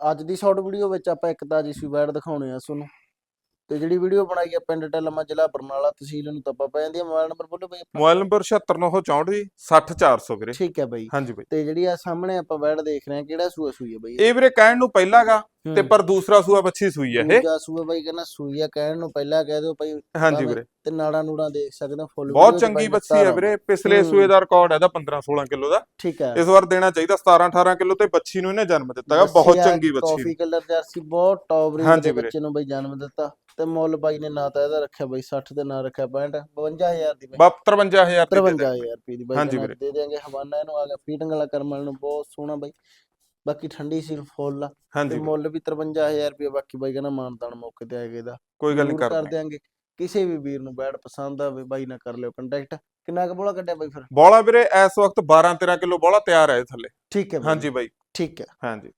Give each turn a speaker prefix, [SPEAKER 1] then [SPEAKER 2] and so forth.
[SPEAKER 1] ਅੱਜ ਦੀ short video ਵਿੱਚ ਆਪਾਂ ਇੱਕ ਤਾਜੀ ਸੂਈ ਵੈੜ ਦਿਖਾਉਣੇ ਆ ਤੁਹਾਨੂੰ। ਤੇ ਜਿਹੜੀ ਵੀਡੀਓ ਬਣਾਈ ਆ ਪਿੰਡ ਟੈਲਮਾ ਜ਼ਿਲ੍ਹਾ ਬਰਨਾਲਾ ਤਹਿਸੀਲ ਨੂੰ ਤੱਪਾ ਪੈ ਜਾਂਦੀ ਆ। ਮੋਬਾਈਲ ਨੰਬਰ ਬੋਲੋ ਬਈ ਆਪਣਾ।
[SPEAKER 2] ਮੋਬਾਈਲ ਨੰਬਰ 76964 ਜੀ 60400 ਵੀਰੇ।
[SPEAKER 1] ਠੀਕ ਹੈ ਬਈ।
[SPEAKER 2] ਹਾਂਜੀ ਬਾਈ।
[SPEAKER 1] ਤੇ ਜਿਹੜੀ ਆ ਸਾਹਮਣੇ ਆਪਾਂ ਵੈੜ ਦੇਖ ਰਹੇ ਆ ਕਿਹੜਾ ਸੂਆ ਸੂਈ ਹੈ ਬਈ?
[SPEAKER 2] ਇਹ ਵੀਰੇ ਕਹਿਣ ਨੂੰ ਪਹਿਲਾਗਾ
[SPEAKER 1] ਹੂੰ।
[SPEAKER 2] ਤੇ ਪਰ ਦੂਸਰਾ ਸੂਆ ਬੱਚੀ ਸੂਈ ਹੈ ਇਹ?
[SPEAKER 1] ਦੂਜਾ ਸੂਆ ਬਈ ਕਹਿੰਦਾ ਸੂਈ ਆ ਕਹਿਣ ਨੂੰ ਪਹਿਲਾਂ ਕਹਿ ਦਿਓ ਭਾਈ
[SPEAKER 2] ਹਾਂਜੀ ਵੀਰੇ।
[SPEAKER 1] ਤੇ ਨਾੜਾ ਨੂੜਾ ਦੇਖ ਸਕਦੇ ਹੋ ਫੁੱਲ
[SPEAKER 2] ਬਹੁਤ ਚੰਗੀ ਬੱਚੀ ਹੈ ਵੀਰੇ ਪਿਛਲੇ। ਸੂਏ ਦਾ ਰਿਕਾਰਡ ਹੈ ਇਹਦਾ 15 16 ਕਿਲੋ ਦਾ।
[SPEAKER 1] ਠੀਕ ਹੈ।
[SPEAKER 2] ਇਸ ਵਾਰ ਦੇਣਾ ਚਾਹੀਦਾ 17 18 ਕਿਲੋ ਤੇ ਬੱਚੀ ਨੂੰ ਇਹਨੇ ਜਨਮ ਦਿੱਤਾ ਹੈ ਬਹੁਤ ਚੰਗੀ ਬੱਚੀ
[SPEAKER 1] ਕਾਫੀ ਕਲਰ ਜਰਸੀ ਬਹੁਤ ਟੌਪ ਰੇਂਜ ਦੇ। ਬੱਚੇ ਨੂੰ ਬਈ ਜਨਮ ਦਿੱਤਾ ਤੇ ਮੁੱਲ ਬਾਈ ਨੇ ਨਾ ਤਾਂ ਇਹਦਾ ਰੱਖਿਆ ਬਈ 60 ਤੇ ਨਾ ਰੱਖਿਆ 65 52000 ਦੀ ਬਈ।
[SPEAKER 2] 53000 ਤੇ ਦੇ ਦੇ
[SPEAKER 1] 53000 ਰੁਪਏ ਦੀ ਬਾਈ। ਦੇ ਦੇਾਂਗੇ ਹਵਾਨਾ ਇਹਨੂੰ ਆ ਗਿਆ ਫੀਟਿੰਗ ਵਾਲਾ ਕਰਮਲ ਨੂੰ ਬਹੁਤ ਸੋਹਣਾ ਬਾਈ। ਬਾਕੀ ਠੰਡੀ ਸੀਲ ਫੁੱਲ ਆ।
[SPEAKER 2] ਹਾਂਜੀ।
[SPEAKER 1] ਮੁੱਲ ਵੀ 53000 ਰੁਪਏ ਬਾਕੀ ਬਾਈ ਕਹਿੰਦਾ ਮਾਨਤਾਨ ਮੌਕੇ ਤੇ ਆਏਗਾ ਇਹਦਾ
[SPEAKER 2] ਕੋਈ ਗੱਲ ਨਹੀਂ
[SPEAKER 1] ਜ਼ਰੂਰ
[SPEAKER 2] ਕਰ
[SPEAKER 1] ਦਿਆਂਗੇ। ਕਿਸੇ ਵੀ ਵੀਰ ਨੂੰ ਬੈਡ ਪਸੰਦ ਆਵੇ ਬਾਈ ਨਾਲ ਕਰ ਲਿਓ ਕੰਟੈਕਟ ਕਿੰਨਾ ਕੁ ਬੋਲਾ ਕੱਢਿਆ ਬਾਈ ਫਿਰ?
[SPEAKER 2] ਬੋਲਾ ਵੀਰੇ ਇਸ ਵਕਤ 12 13 ਕਿਲੋ ਬੋਲਾ ਤਿਆਰ ਹੈ ਇਹ ਥੱਲੇ।
[SPEAKER 1] ਠੀਕ ਹੈ ਬਾਈ।
[SPEAKER 2] ਹਾਂਜੀ ਬਾਈ।
[SPEAKER 1] ਠੀਕ ਹੈ।
[SPEAKER 2] ਹਾਂਜੀ।